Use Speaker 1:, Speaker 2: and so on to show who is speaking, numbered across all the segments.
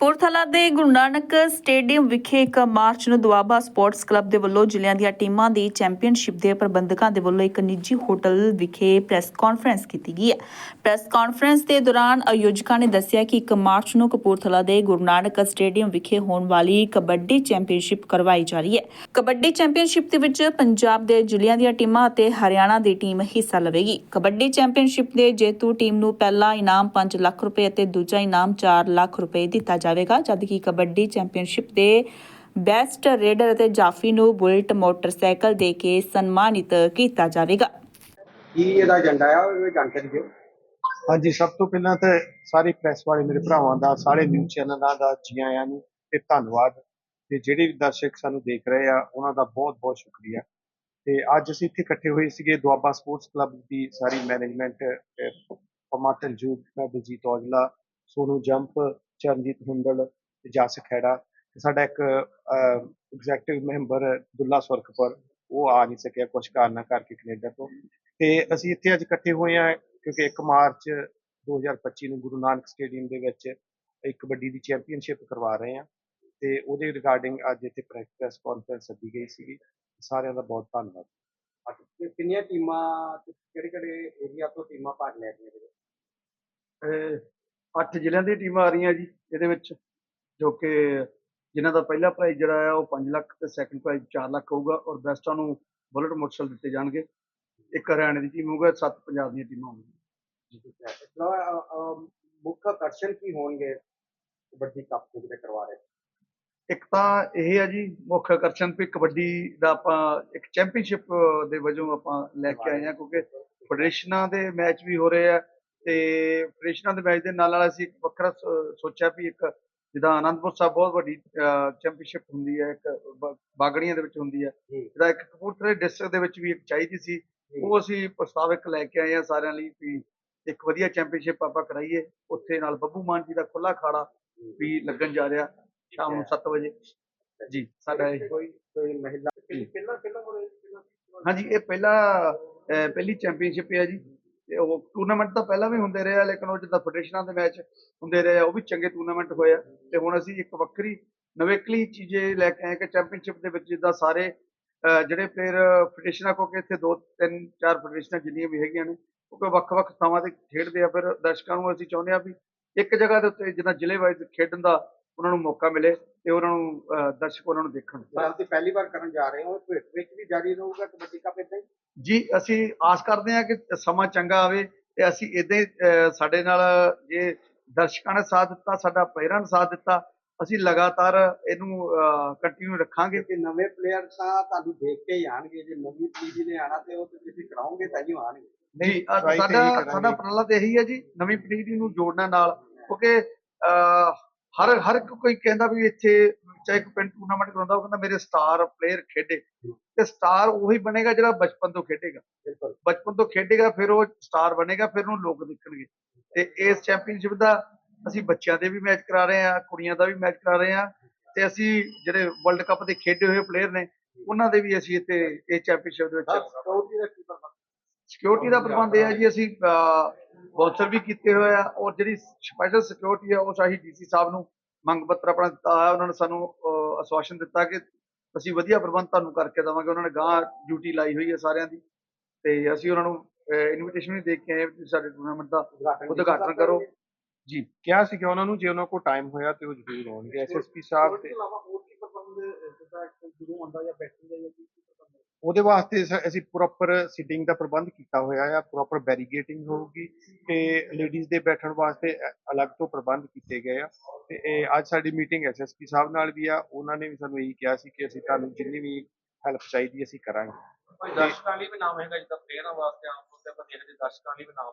Speaker 1: ਕਪੂਰਥਲਾ ਦੇ ਗੁਰੂ ਨਾਨਕ ਸਟੇਡੀਅਮ ਵਿਖੇ 1 ਮਾਰਚ ਨੂੰ ਦੁਆਬਾ ਸਪੋਰਟਸ ਕਲੱਬ ਦੇ ਵੱਲੋਂ ਜ਼ਿਲ੍ਹਿਆਂ ਦੀਆਂ ਟੀਮਾਂ ਦੀ ਚੈਂਪੀਅਨਸ਼ਿਪ ਦੇ ਪ੍ਰਬੰਧਕਾਂ ਦੇ ਵੱਲੋਂ ਇੱਕ ਨਿੱਜੀ ਹੋਟਲ ਵਿਖੇ ਪ੍ਰੈਸ ਕਾਨਫਰੰਸ ਕੀਤੀ ਗਈ ਹੈ। ਪ੍ਰੈਸ ਕਾਨਫਰੰਸ ਦੇ ਦੌਰਾਨ ਆਯੋਜਕਾਂ ਨੇ ਦੱਸਿਆ ਕਿ 1 ਮਾਰਚ ਨੂੰ ਕਪੂਰਥਲਾ ਦੇ ਗੁਰੂ ਨਾਨਕ ਸਟੇਡੀਅਮ ਵਿਖੇ ਹੋਣ ਵਾਲੀ ਕਬੱਡੀ ਚੈਂਪੀਅਨਸ਼ਿਪ ਕਰਵਾਈ ਜਾ ਰਹੀ ਹੈ। ਕਬੱਡੀ ਚੈਂਪੀਅਨਸ਼ਿਪ ਦੇ ਵਿੱਚ ਪੰਜਾਬ ਦੇ ਜ਼ਿਲ੍ਹਿਆਂ ਦੀਆਂ ਟੀਮਾਂ ਅਤੇ ਹਰਿਆਣਾ ਦੀ ਟੀਮ ਹਿੱਸਾ ਲਵੇਗੀ। ਕਬੱਡੀ ਚੈਂਪੀਅਨਸ਼ਿਪ ਦੇ ਜੇਤੂ ਟੀਮ ਨੂੰ ਪਹਿਲਾ ਇਨਾਮ 5 ਲੱਖ ਰੁਪਏ ਅਤੇ ਦੂਜਾ ਇਨਾਮ 4 ਲੱਖ ਰੁਪਏ ਦਿੱਤਾ ਜਾ ਜਾਵੇਗਾ ਜਦਕਿ ਕਬੱਡੀ ਚੈਂਪੀਅਨਸ਼ਿਪ ਦੇ ਬੈਸਟ ਰੇਡਰ ਅਤੇ ਜਾਫੀ ਨੂੰ ਬੁਲਟ ਮੋਟਰਸਾਈਕਲ ਦੇ ਕੇ ਸਨਮਾਨਿਤ ਕੀਤਾ ਜਾਵੇਗਾ।
Speaker 2: ਕੀ ਇਹਦਾ ਏਜੰਡਾ ਆ? ਉਹ ਜਾਣਕਾਰੀ ਦਿਓ।
Speaker 3: ਹਾਂਜੀ ਸਭ ਤੋਂ ਪਹਿਲਾਂ ਤਾਂ ਸਾਰੇ ਪ੍ਰੈਸ ਵਾਲੇ ਮੇਰੇ ਭਰਾਵਾਂ ਦਾ ਸਾਰੇ ਨਿਊਜ਼ ਚੈਨਲਾਂ ਦਾ ਜੀ ਆਇਆਂ ਨੂੰ ਤੇ ਧੰਨਵਾਦ। ਤੇ ਜਿਹੜੇ ਵੀ ਦਰਸ਼ਕ ਸਾਨੂੰ ਦੇਖ ਰਹੇ ਆ ਉਹਨਾਂ ਦਾ ਬਹੁਤ ਬਹੁਤ ਸ਼ੁਕਰੀਆ। ਤੇ ਅੱਜ ਅਸੀਂ ਇੱਥੇ ਇਕੱਠੇ ਹੋਏ ਸੀਗੇ ਦੁਆਬਾ ਸਪੋਰਟਸ ਕਲੱਬ ਦੀ ਸਾਰੀ ਮੈਨੇਜਮੈਂਟ ਪਮਾਤਨ ਜੂਤ ਮੈਂ ਬਲਜੀਤ ਔਜਲਾ ਸੋਨੂ ਜੰਪ ਚਰਨਜੀਤ ਹੁੰਦਲ ਤੇ ਜਸ ਖੈੜਾ ਤੇ ਸਾਡਾ ਇੱਕ ਐਗਜ਼ੈਕਟਿਵ ਮੈਂਬਰ ਦੁੱਲਾ ਸੁਰਖਪੁਰ ਉਹ ਆ ਨਹੀਂ ਸਕਿਆ ਕੁਝ ਕਾਰਨਾਂ ਕਰਕੇ ਕੈਨੇਡਾ ਤੋਂ। ਤੇ ਅਸੀਂ ਇੱਥੇ ਅੱਜ ਇਕੱਠੇ ਹੋਏ ਆ ਕਿਉਂਕਿ 1 ਮਾਰਚ 2025 ਨੂੰ ਗੁਰੂ ਨਾਨਕ ਸਟੇਡੀਅਮ ਦੇ ਵਿੱਚ ਇੱਕ ਕਬੱਡੀ ਦੀ ਚੈਂਪੀਅਨਸ਼ਿਪ ਕਰਵਾ ਰਹੇ ਆ ਤੇ ਉਹਦੇ ਰਿਗਾਰਡਿੰਗ ਅੱਜ ਇੱਥੇ ਪ੍ਰੈਸ ਕਾਨਫਰੰਸ ਸੱਦੀ ਗਈ ਸੀਗੀ। ਸਾਰਿਆਂ ਦਾ ਬਹੁਤ ਧੰਨਵਾਦ।
Speaker 2: ਕਿੰਨੀਆਂ ਟੀਮਾਂ ਕਿਹੜੇ ਕਿਹੜੇ ਏਰੀਆ ਤੋਂ ਟੀਮਾਂ ਭਾਗ ਲੈ ਰਹੀਆਂ?
Speaker 4: ਅਹ ਅੱਠ ਜ਼ਿਲ੍ਹਿਆਂ ਦੀਆਂ ਟੀਮਾਂ ਆ ਰਹੀਆਂ ਜੀ ਇਹਦੇ ਵਿੱਚ ਜੋ ਕਿ ਜਿਨ੍ਹਾਂ ਦਾ ਪਹਿਲਾ ਪ੍ਰਾਈਜ਼ ਜਿਹੜਾ ਆ ਉਹ 5 ਲੱਖ ਤੇ ਸੈਕੰਡ ਪ੍ਰਾਈਜ਼ 4 ਲੱਖ ਹੋਊਗਾ ਔਰ ਬੈਸਟਾਂ ਨੂੰ ਬੁਲਟ ਮੋਟਰਸਾਈਕਲ ਦਿੱਤੇ ਜਾਣਗੇ। ਇੱਕ ਹਰਿਆਣੇ ਦੀ ਟੀਮ ਹੋਊਗਾ ਸੱਤ ਪੰਜਾਬ ਦੀਆਂ ਟੀਮਾਂ ਹੋਣਗੀਆਂ।
Speaker 2: ਮੁੱਖ ਆਕਰਸ਼ਣ ਕੀ ਹੋਣਗੇ ਕਬੱਡੀ ਕੱਪ ਦੇ ਜਿਹੜੇ ਕਰਵਾ ਰਹੇ?
Speaker 4: ਇੱਕ ਤਾਂ ਇਹ ਹੈ ਜੀ ਮੁੱਖ ਆਕਰਸ਼ਣ ਵੀ ਕਬੱਡੀ ਦਾ ਆਪਾਂ ਇੱਕ ਚੈਂਪੀਅਨਸ਼ਿਪ ਦੇ ਵਜੋਂ ਆਪਾਂ ਲੈ ਕੇ ਆਏ ਹਾਂ ਕਿਉਂਕਿ ਫੈਡਰੇਸ਼ਨਾਂ ਦੇ ਮੈਚ ਵੀ ਹੋ ਰਹੇ ਆ। ਤੇ ਫੈਡਰੇਸ਼ਨਾਂ ਦੇ ਮੈਚ ਦੇ ਨਾਲ ਨਾਲ ਅਸੀਂ ਇੱਕ ਵੱਖਰਾ ਸੋਚਿਆ ਵੀ ਇੱਕ ਜਿੱਦਾਂ ਆਨੰਦਪੁਰ ਸਾਹਿਬ ਬਹੁਤ ਵੱਡੀ ਚੈਂਪੀਅਨਸ਼ਿਪ ਹੁੰਦੀ ਹੈ ਇੱਕ ਬਾਗੜੀਆਂ ਦੇ ਵਿੱਚ ਹੁੰਦੀ ਹੈ। ਜਿਹੜਾ ਇੱਕ ਕਪੂਰਥਲੇ ਡਿਸਟ੍ਰਿਕਟ ਦੇ ਵਿੱਚ ਵੀ ਇੱਕ ਚਾਹੀਦੀ ਸੀ ਉਹ ਅਸੀਂ ਪ੍ਰਸਤਾਵ ਇੱਕ ਲੈ ਕੇ ਆਏ ਆ ਸਾਰਿਆਂ ਲਈ ਵੀ ਇੱਕ ਵਧੀਆ ਚੈਂਪੀਅਨਸ਼ਿਪ ਆਪਾਂ ਕਰਾਈਏ। ਉੱਥੇ ਨਾਲ ਬੱਬੂ ਮਾਨ ਜੀ ਦਾ ਖੁੱਲਾ ਖਾੜਾ ਵੀ ਲੱਗਣ ਜਾ ਰਿਹਾ ਸ਼ਾਮ ਨੂੰ 7 ਵਜੇ। ਜੀ ਸਾਡਾ
Speaker 2: ਕੋਈ ਕੋਈ ਮਹਿਲਾ ਪਹਿਲਾਂ ਪਹਿਲਾਂ
Speaker 4: ਹਾਂਜੀ ਇਹ ਪਹਿਲਾ ਪਹਿਲੀ ਚੈਂਪੀਅਨਸ਼ਿਪ ਹੈ ਜੀ। ਉਹ ਟੂਰਨਾਮੈਂਟ ਤਾਂ ਪਹਿਲਾਂ ਵੀ ਹੁੰਦੇ ਰਹੇ ਆ, ਲੇਕਿਨ ਉਹ ਜਿੱਦਾਂ ਫੈਡਰੇਸ਼ਨਾਂ ਦੇ ਮੈਚ ਹੁੰਦੇ ਰਹੇ ਆ, ਉਹ ਵੀ ਚੰਗੇ ਟੂਰਨਾਮੈਂਟ ਹੋਏ ਆ। ਤੇ ਹੁਣ ਅਸੀਂ ਇੱਕ ਵੱਖਰੀ, ਨਵੇਕਲੀ ਚੀਜ਼ੇ ਲੈ ਕੇ ਆਏ ਕਿ ਚੈਂਪੀਅਨਸ਼ਿਪ ਦੇ ਵਿੱਚ ਜਿੱਦਾਂ ਸਾਰੇ ਜਿਹੜੇ ਪਲੇਅਰ ਫੈਡਰੇਸ਼ਨਾਂ ਕੋਲ ਇੱਥੇ ਦੋ, ਤਿੰਨ, ਚਾਰ ਫੈਡਰੇਸ਼ਨਾਂ ਜਿੰਨੀਆਂ ਵੀ ਹੈਗੀਆਂ ਨੇ ਉਹ ਕੋਈ ਵੱਖ-ਵੱਖ ਥਾਵਾਂ ਤੇ ਖੇਡਦੇ ਆ। ਫਿਰ ਦਰਸ਼ਕਾਂ ਨੂੰ ਅਸੀਂ ਚਾਹੁੰਦੇ ਆ ਵੀ ਇੱਕ ਜਗ੍ਹਾ ਦੇ ਉੱਤੇ ਜਿੱਦਾਂ ਜ਼ਿਲ੍ਹੇ ਵਾਈਜ਼ ਖੇਡਣ ਦਾ ਉਹਨਾਂ ਨੂੰ ਮੌਕਾ ਮਿਲੇ ਤੇ ਉਹਨਾਂ ਨੂੰ ਦਰਸ਼ਕ ਉਹਨਾਂ ਨੂੰ ਦੇਖਣ।
Speaker 2: ਸਾਲ ਦੀ ਪਹਿਲੀ ਵਾਰ ਕਰਨ ਜਾ ਰਹੇ ਹੋ ਭਵਿੱਖ ਵਿੱਚ ਵੀ ਜਾਰੀ ਰਹੂਗਾ ਕਬੱਡੀ ਕੱਪ ਇਦਾਂ ਹੀ?
Speaker 4: ਜੀ ਅਸੀਂ ਆਸ ਕਰਦੇ ਹਾਂ ਕਿ ਸਮਾਂ ਚੰਗਾ ਆਵੇ ਤੇ ਅਸੀਂ ਇਦਾਂ ਹੀ ਸਾਡੇ ਨਾਲ ਜੇ ਦਰਸ਼ਕਾਂ ਨੇ ਸਾਥ ਦਿੱਤਾ ਸਾਡਾ ਪਲੇਅਰਾਂ ਨੇ ਸਾਥ ਦਿੱਤਾ ਅਸੀਂ ਲਗਾਤਾਰ ਇਹਨੂੰ ਕੰਟੀਨਿਊ ਰੱਖਾਂਗੇ।
Speaker 2: ਕਿ ਨਵੇਂ ਪਲੇਅਰ ਤਾਂ ਤੁਹਾਨੂੰ ਦੇਖ ਕੇ ਹੀ ਆਣਗੇ ਜੇ ਨਵੀਂ ਪੀੜ੍ਹੀ ਨੇ ਆਣਾ ਤੇ ਉਹ ਤੇ ਤੁਸੀਂ ਕਰਾਓਗੇ ਤਾਂ ਹੀ ਆਣਗੇ
Speaker 3: ਇਹੀ
Speaker 4: ਸਾਡਾ। ਸਾਡਾ ਉਪਰਾਲਾ ਤੇ ਇਹੀ ਹੈ ਜੀ ਨਵੀਂ ਪੀੜ੍ਹੀ ਨੂੰ ਜੋੜਨਾ ਨਾਲ ਕਿਉਂਕਿ ਅਹ, ਹਰ ਹਰ ਕੋਈ ਕਹਿੰਦਾ ਵੀ ਇੱਥੇ ਚਾਹੇ ਕੋਈ ਪਿੰਡ ਟੂਰਨਾਮੈਂਟ ਕਰਾਉਂਦਾ ਉਹ ਕਹਿੰਦਾ ਮੇਰੇ ਸਟਾਰ ਪਲੇਅਰ ਖੇਡੇ। ਤੇ ਸਟਾਰ ਉਹੀ ਬਣੇਗਾ ਜਿਹੜਾ ਬਚਪਨ ਤੋਂ ਖੇਡੇਗਾ। ਬਚਪਨ ਤੋਂ ਖੇਡੇਗਾ ਫਿਰ ਉਹ ਸਟਾਰ ਬਣੇਗਾ ਫਿਰ ਉਹਨੂੰ ਲੋਕ ਦੇਖਣਗੇ। ਤੇ ਇਸ ਚੈਂਪੀਅਨਸ਼ਿਪ ਦਾ ਅਸੀਂ ਬੱਚਿਆਂ ਦੇ ਵੀ ਮੈਚ ਕਰਾ ਰਹੇ ਹਾਂ ਕੁੜੀਆਂ ਦਾ ਵੀ ਮੈਚ ਕਰਾ ਰਹੇ ਹਾਂ। ਤੇ ਅਸੀਂ ਜਿਹੜੇ ਵਰਲਡ ਕੱਪ ਦੇ ਖੇਡੇ ਹੋਏ ਪਲੇਅਰ ਨੇ ਉਹਨਾਂ ਦੇ ਵੀ ਅਸੀਂ ਇੱਥੇ ਇਹ ਚੈਂਪੀਅਨਸ਼ਿਪ ਦੇ ਵਿੱਚ
Speaker 2: ਸਿਕਿਉਰਿਟੀ ਦਾ ਪ੍ਰਬੰਧ?
Speaker 4: ਹੈ ਜੀ ਅਸੀਂ ਬਾਉਂਸਰ ਵੀ ਕੀਤੇ ਹੋਏ ਆ। ਔਰ ਜਿਹੜੀ ਸਪੈਸ਼ਲ ਸਿਕਿਉਰਿਟੀ ਹੈ ਉਹ ਸ਼ਾਹੀ ਡੀਸੀ ਸਾਹਿਬ ਨੂੰ ਮੰਗ ਪੱਤਰ ਆਪਣਾ ਦਿੱਤਾ ਹੋਇਆ। ਉਹਨਾਂ ਨੇ ਸਾਨੂੰ ਅਸਵਾਸ਼ਨ ਦਿੱਤਾ ਕਿ ਅਸੀਂ ਵਧੀਆ ਪ੍ਰਬੰਧ ਤੁਹਾਨੂੰ ਕਰਕੇ ਦੇਵਾਂਗੇ। ਉਹਨਾਂ ਨੇ ਗਾਂ ਡਿਊਟੀ ਲਾਈ ਹੋਈ ਹੈ ਸਾਰਿਆਂ ਦੀ। ਤੇ ਅਸੀਂ ਉਹਨਾਂ ਨੂੰ ਇਨਵੀਟੇਸ਼ਨ ਵੀ ਦੇ ਕੇ ਆਏ ਤੁਸੀਂ ਸਾਡੇ ਟੂਰਨਾਮੈਂਟ ਦਾ ਉਦਘਾਟਨ ਕਰੋ। ਜੀ।
Speaker 3: ਕਿਹਾ ਸੀ ਕਿ ਉਹਨਾਂ ਨੂੰ ਜੇ ਉਹਨਾਂ ਕੋਲ ਟਾਈਮ ਹੋਇਆ ਤੇ ਉਹ ਜ਼ਰੂਰ ਆਉਣਗੇ। ਐਸਐਸਪੀ ਸਾਹਿਬ ਤੇ
Speaker 2: ਇਲਾਵਾ ਹੋਰ ਕੀ ਪ੍ਰਬੰਧ ਜਿੱਦਾਂ ਗੁਰੂ ਆਉਂਦਾ ਜਾਂ ਬੈਠਣ ਦਾ ਜਾਂ ਕੀ?
Speaker 3: ਉਹਦੇ ਵਾਸਤੇ ਸ- ਅਸੀਂ ਪ੍ਰੋਪਰ ਸੀਟਿੰਗ ਦਾ ਪ੍ਰਬੰਧ ਕੀਤਾ ਹੋਇਆ ਆ ਪ੍ਰੋਪਰ ਬੈਰੀਗੇਟਿੰਗ ਹੋਊਗੀ ਤੇ ਲੇਡੀਜ਼ ਦੇ ਬੈਠਣ ਵਾਸਤੇ ਅ- ਅਲੱਗ ਤੋਂ ਪ੍ਰਬੰਧ ਕੀਤੇ ਗਏ ਆ ਤੇ ਇਹ ਅੱਜ ਸਾਡੀ ਮੀਟਿੰਗ ਐਸਐਸਪੀ ਸਾਹਿਬ ਨਾਲ ਵੀ ਆ ਉਹਨਾਂ ਨੇ ਵੀ ਸਾਨੂੰ ਇਹੀ ਕਿਹਾ ਸੀ ਕਿ ਅਸੀਂ ਤੁਹਾਨੂੰ ਜਿੰਨੀ ਵੀ ਹੈਲਪ ਚਾਹੀਦੀ ਅਸੀਂ ਕਰਾਂਗੇ।
Speaker 5: ਦਰਸ਼ਕਾਂ ਲਈ ਵੀ ਨਾਮ ਹੈਗਾ ਜਿੱਦਾਂ ਪਲੇਅਰਾਂ ਵਾਸਤੇ ਆਮ ਤੌਰ ਤੇ ਆਪਾਂ ਦੇਖਦੇ ਦਰਸ਼ਕਾਂ ਲਈ ਵੀ ਨਾਮ।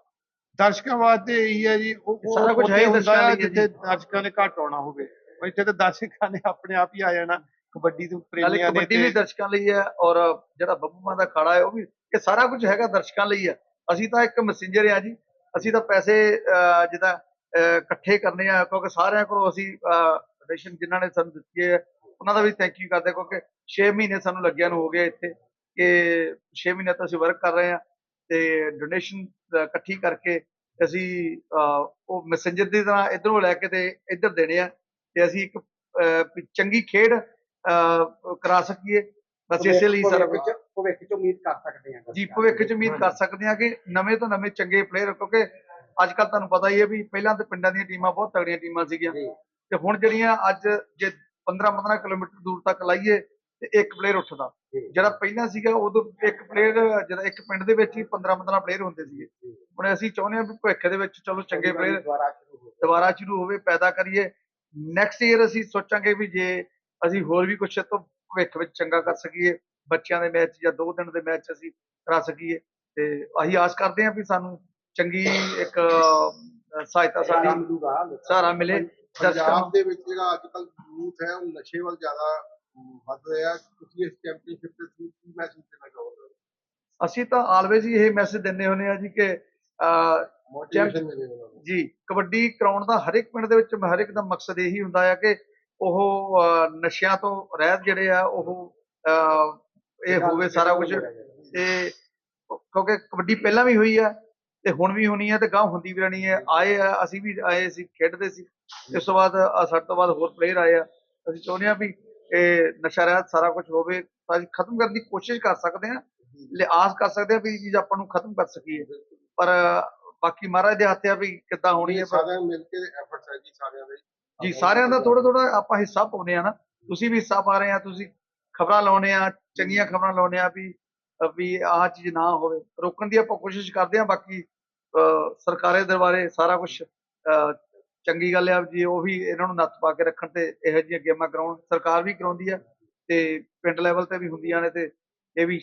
Speaker 3: ਦਰਸ਼ਕਾਂ ਵਾਸਤੇ ਇਹੀ ਹੈ ਜੀ ਉਹ ਉਹ
Speaker 4: ਸਾਰਾ ਕੁਛ ਹੈ ਹੀ
Speaker 3: ਉੱਥੇ
Speaker 4: ਦਰਸ਼ਕਾਂ
Speaker 3: ਹੁੰਦਾ
Speaker 4: ਲਈ ਹੈ
Speaker 3: ਜਿੱਥੇ ਦਰਸ਼ਕਾਂ ਨੇ ਘੱਟ ਆਉਣਾ ਹੋਵੇ। ਇੱਥੇ ਤਾਂ ਦਰਸ਼ਕਾਂ ਨੇ ਆਪਣੇ ਆਪ ਹੀ ਆ ਜਾਣਾ। ਕਬੱਡੀ ਦੇ ਪ੍ਰੇਮੀਆਂ ਨੇ
Speaker 4: ਕਬੱਡੀ ਵੀ ਦਰਸ਼ਕਾਂ ਲਈ ਹੈ ਔਰ ਜਿਹੜਾ ਬੱਬੂ ਮਾਨ ਦਾ ਖਾੜਾ ਹੈ ਉਹ ਵੀ ਇਹ ਸਾਰਾ ਕੁਝ ਹੈਗਾ ਦਰਸ਼ਕਾਂ ਲਈ ਹੈ। ਅਸੀਂ ਤਾਂ ਇੱਕ ਮੈਸੇਂਜਰ ਆ ਜੀ। ਅਸੀਂ ਤਾਂ ਪੈਸੇ ਅਹ, ਇਕੱਠੇ ਕਰਨੇ ਆ ਕਿਉਂਕਿ ਸਾਰਿਆਂ ਕੋਲੋਂ ਅਸੀਂ ਫੈਡਰੇਸ਼ਨ ਜਿਨ੍ਹਾਂ ਨੇ ਸਾਨੂੰ ਦਿੱਤੀ ਹੈ ਉਹਨਾਂ ਦਾ ਵੀ ਥੈਂਕ ਯੂ ਕਰਦੇ ਕਿਉਂਕਿ 6 ਮਹੀਨੇ ਸਾਨੂੰ ਲੱਗਿਆ ਨੂੰ ਹੋ ਗਏ ਇੱਥੇ ਕਿ 6 ਮਹੀਨੇ ਤੋਂ ਅਸੀਂ ਵਰਕ ਕਰ ਰਹੇ ਹਾਂ ਤੇ ਡੋਨੇਸ਼ਨ ਇਕੱਠੀ ਕਰਕੇ ਅਸੀਂ ਉਹ ਮੈਸੇਂਜਰ ਦੀ ਤਰ੍ਹਾਂ ਇਧਰੋਂ ਲੈ ਕੇ ਤੇ ਇੱਧਰ ਦੇਣੇ ਆ ਤੇ ਅਸੀਂ ਇੱਕ ਚੰਗੀ ਖੇਡ ਕਰਾ ਸਕੀਏ। ਬਸ ਇਸੇ ਲਈ ਸਾਰਾ ਕੁਝ
Speaker 2: ਭਵਿੱਖ 'ਚ- ਉਮੀਦ ਕਰ ਸਕਦੇ ਹਾਂ।
Speaker 4: ਜੀ ਭਵਿੱਖ ਚ ਉਮੀਦ ਕਰ ਸਕਦੇ ਹਾਂ ਕਿ ਨਵੇਂ ਤੋਂ ਨਵੇਂ ਚੰਗੇ ਪਲੇਅਰ ਕਿਉਂਕਿ ਅੱਜ ਕੱਲ ਤੁਹਾਨੂੰ ਪਤਾ ਹੀ ਹੈ ਵੀ ਪਹਿਲਾਂ ਤੇ ਪਿੰਡਾਂ ਦੀਆਂ ਟੀਮਾਂ ਬਹੁਤ ਤਗੜੀਆਂ ਟੀਮਾਂ ਸੀਗੀਆਂ। ਤੇ ਹੁਣ ਜਿਹੜੀਆਂ ਅੱਜ ਜੇ 15-15 ਕਿਲੋਮੀਟਰ ਦੂਰ ਤੱਕ ਲਾਈਏ ਤੇ ਇੱਕ ਪਲੇਅਰ ਉੱਠਦਾ। ਜਿਹੜਾ ਪਹਿਲਾਂ ਸੀਗਾ ਉਦੋਂ ਇੱਕ ਪਲੇਅਰ ਜਿਹੜਾ ਇੱਕ ਪਿੰਡ ਦੇ ਵਿੱਚ ਹੀ 15-15 ਪਲੇਅਰ ਹੁੰਦੇ ਸੀਗੇ। ਹੁਣ ਅਸੀਂ ਚਾਹੁੰਦੇ ਹਾਂ ਵੀ ਭਵਿੱਖ ਦੇ ਵਿੱਚ ਚਲੋ ਚੰਗੇ ਪਲੇਅਰ
Speaker 2: ਦੁਬਾਰਾ ਸ਼ੁਰੂ
Speaker 4: ਹੋਵੇ। ਪੈਦਾ ਕਰੀਏ। ਨੈਕਸਟ ਈਅਰ ਅਸੀਂ ਸੋਚਾਂਗੇ ਵੀ ਜੇ ਅਸੀਂ ਹੋਰ ਵੀ ਕੁਝ ਤੋਂ ਭਵਿੱਖ ਵਿੱਚ ਚੰਗਾ ਕਰ ਸਕੀਏ ਬੱਚਿਆਂ ਦੇ ਮੈਚ ਜਾਂ ਦੋ ਦਿਨ ਦੇ ਮੈਚ ਅਸੀਂ ਕਰਾ ਸਕੀਏ ਤੇ ਅਸੀਂ ਆਸ ਕਰਦੇ ਹਾਂ ਵੀ ਸਾਨੂੰ ਚੰਗੀ ਇੱਕ ਸਹਾਇਤਾ ਸਾਡੀ ਸਹਾਰਾ ਮਿਲੇ
Speaker 6: ਪੰਜਾਬ ਦੇ ਵਿੱਚ ਜਿਹੜਾ ਅੱਜ ਕੱਲ ਯੂਥ ਹੈ ਉਹ ਨਸ਼ੇ ਵੱਲ ਜ਼ਿਆਦਾ ਵੱਧ ਰਿਹਾ। ਤੁਸੀਂ ਇਸ ਚੈਂਪੀਅਨਸ਼ਿਪ ਦੇ ਥਰੂ ਕੀ ਮੈਸੇਜ ਦੇਣਾ ਚਾਹੋਗੇ?
Speaker 4: ਅਸੀਂ ਤਾਂ ਆਲਵੇਜ਼ ਹੀ ਇਹ ਮੈਸੇਜ ਦਿੰਦੇ ਹੁੰਦੇ ਆ ਜੀ ਕਿ
Speaker 6: ਮੋਟੀਵੇਸ਼ਨ ਮਿਲੇ
Speaker 4: ਜੀ ਕਬੱਡੀ ਕਰਾਉਣ ਦਾ ਹਰ ਇੱਕ ਪਿੰਡ ਦੇ ਵਿੱਚ ਹਰ ਇੱਕ ਦਾ ਮਕਸਦ ਇਹੀ ਹੁੰਦਾ ਆ ਕਿ ਉਹ ਨਸ਼ਿਆਂ ਤੋਂ ਰਹਿਤ ਜਿਹੜੇ ਆ, ਉਹ ਇਹ ਹੋਵੇ ਸਾਰਾ ਕੁਝ ਤੇ ਕਿਉਂਕਿ ਕਬੱਡੀ ਪਹਿਲਾਂ ਵੀ ਹੋਈ ਆ ਤੇ ਹੁਣ ਵੀ ਹੋਣੀ ਆ ਤੇ ਗਾਂ ਹੁੰਦੀ ਵੀ ਰਹਿਣੀ ਹੈ ਆਏ ਆ, ਅਸੀਂ ਵੀ ਆਏ ਸੀ, ਖੇਡਦੇ ਸੀ। ਇਸ ਤੋਂ ਬਾਅਦ ਸਾਡੇ ਤੋਂ ਬਾਅਦ ਹੋਰ ਪਲੇਅਰ ਆਏ ਆ। ਅਸੀਂ ਚਾਹੁੰਦੇ ਆ ਵੀ ਇਹ ਨਸ਼ਾ ਰਹਿਤ ਸਾਰਾ ਕੁਝ ਹੋਵੇ ਤਾਂ ਅਸੀਂ ਖਤਮ ਕਰਨ ਦੀ ਕੋਸ਼ਿਸ਼ ਕਰ ਸਕਦੇ ਆ। ਲਿਆਸ ਕਰ ਸਕਦੇ ਆ ਵੀ ਇਹ ਚੀਜ਼ ਆਪਾਂ ਨੂੰ ਖਤਮ ਕਰ ਸਕੀਏ। ਪਰ, ਬਾਕੀ ਮਹਾਰਾਜ ਦੇ ਹੱਥ ਆ ਵੀ ਕਿੱਦਾਂ ਹੋਣੀ ਹੈ ਪਰ
Speaker 6: ਮਿਲ ਕੇ ਐਫਰਟਸ ਹੈ ਜੀ, ਸਾਰਿਆਂ ਦਾ
Speaker 4: ਥੋੜਾ ਥੋੜਾ ਆਪਾਂ ਹਿੱਸਾ ਪਾਉਂਦੇ ਆ ਨਾ। ਤੁਸੀਂ ਵੀ ਹਿੱਸਾ ਪਾ ਰਹੇ ਆ ਤੁਸੀਂ ਖਬਰਾਂ ਲਾਉਣੇ ਆ ਚੰਗੀਆਂ ਖਬਰਾਂ ਲਾਉਨੇ ਆ ਵੀ ਵੀ ਆਹ ਚੀਜ਼ ਨਾ ਹੋਵੇ। ਰੋਕਣ ਦੀ ਆਪਾਂ ਕੋਸ਼ਿਸ਼ ਕਰਦੇ ਆ ਬਾਕੀ ਅਹ ਸਰਕਾਰੇ ਦਰਬਾਰੇ ਸਾਰਾ ਕੁਝ ਚੰਗੀ ਗੱਲ ਆ ਜੀ, ਉਹ ਵੀ ਇਹਨਾਂ ਨੂੰ ਨੱਥ ਪਾ ਕੇ ਰੱਖਣ ਤੇ ਇਹੋ ਜਿਹੀਆਂ ਗੇਮਾਂ ਕਰਾਉਣ, ਸਰਕਾਰ ਵੀ ਕਰਾਉਂਦੀ ਆ ਤੇ ਪਿੰਡ ਲੈਵਲ ਤੇ ਵੀ ਹੁੰਦੀਆਂ ਨੇ ਤੇ ਇਹ ਵੀ